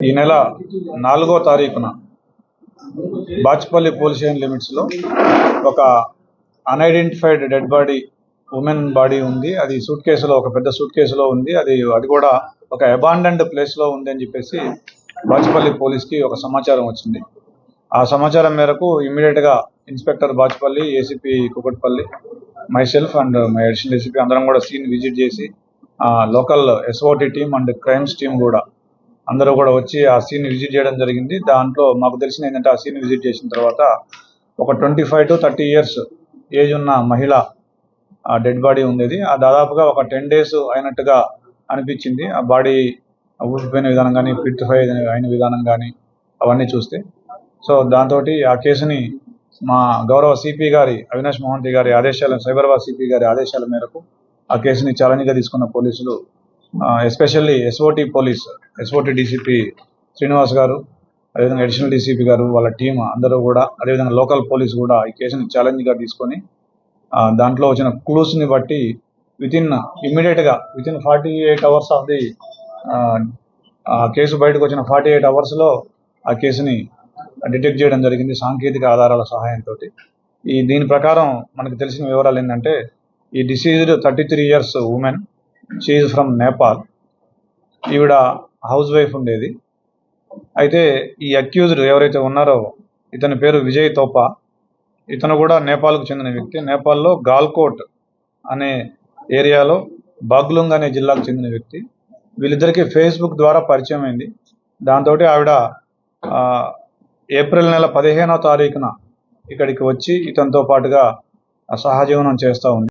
ఈ నెల నాలుగో తారీఖున బాచ్పల్లి పోలీస్ స్టేషన్ లిమిట్స్లో ఒక unidentified dead body woman body ఉంది. అది సూట్ కేసులో ఒక పెద్ద సూట్ కేసులో ఉంది. అది అది కూడా ఒక అబాండెంట్ ప్లేస్లో ఉంది అని చెప్పేసి బాచ్పల్లి పోలీస్కి ఒక సమాచారం వచ్చింది. ఆ సమాచారం మేరకు ఇమ్మీడియట్గా inspector Bachupally ACP Kukatpally myself and my additional ACP అందరం కూడా సీన్ విజిట్ చేసి local SOT team and crimes team కూడా అందరూ కూడా వచ్చి ఆ సీన్ విజిట్ చేయడం జరిగింది. దాంట్లో మాకు తెలిసిన ఏంటంటే ఆ సీన్ విజిట్ చేసిన తర్వాత ఒక twenty five to thirty years age ఉన్న మహిళ ఆ డెడ్ బాడీ ఉండేది. ఆ దాదాపుగా ఒక టెన్ డేస్ అయినట్టుగా అనిపించింది. ఆ బాడీ ఊసిపోయిన విధానం కానీ ఫిట్ఫై అయిన విధానం కానీ అవన్నీ చూస్తే. సో దాంతో ఆ కేసుని మా గౌరవ సిపి గారి అవినాష్ మోహంతి గారి ఆదేశాల సైబరాబాద్ సిపి గారి ఆదేశాల మేరకు ఆ కేసుని ఛాలెంజ్గా తీసుకున్న పోలీసులు especially SOT police SOT DCP Srinivas గారు అదేవిధంగా అడిషనల్ డీసీపీ గారు వాళ్ళ టీం అందరూ కూడా అదేవిధంగా లోకల్ పోలీస్ కూడా ఈ కేసుని ఛాలెంజ్గా తీసుకొని దాంట్లో వచ్చిన క్లూస్ని బట్టి వితిన్ ఇమ్మీడియట్గా within forty eight hours of the ఆ కేసు బయటకు వచ్చిన ఫార్టీ ఎయిట్ అవర్స్లో ఆ కేసుని డిటెక్ట్ చేయడం జరిగింది సాంకేతిక ఆధారాల సహాయంతో. ఈ దీని ప్రకారం మనకు తెలిసిన వివరాలు ఏంటంటే ఈ deceased thirty three years woman she from Nepal ఈవిడ హౌస్ వైఫ్ ఉండేది. అయితే ఈ అక్యూజ్డ్ ఎవరైతే ఉన్నారో ఇతని పేరు విజయ్ తోపా. ఇతను కూడా నేపాల్కు చెందిన వ్యక్తి. నేపాల్లో గాల్కోట్ అనే ఏరియాలో బాగ్లుంగ్ అనే జిల్లాకు చెందిన వ్యక్తి. వీళ్ళిద్దరికీ ఫేస్బుక్ ద్వారా పరిచయం అయింది. దాంతో ఆవిడ ఏప్రిల్ నెల పదిహేనో తారీఖున ఇక్కడికి వచ్చి ఇతనితో పాటుగా సహజీవనం చేస్తూ ఉంది.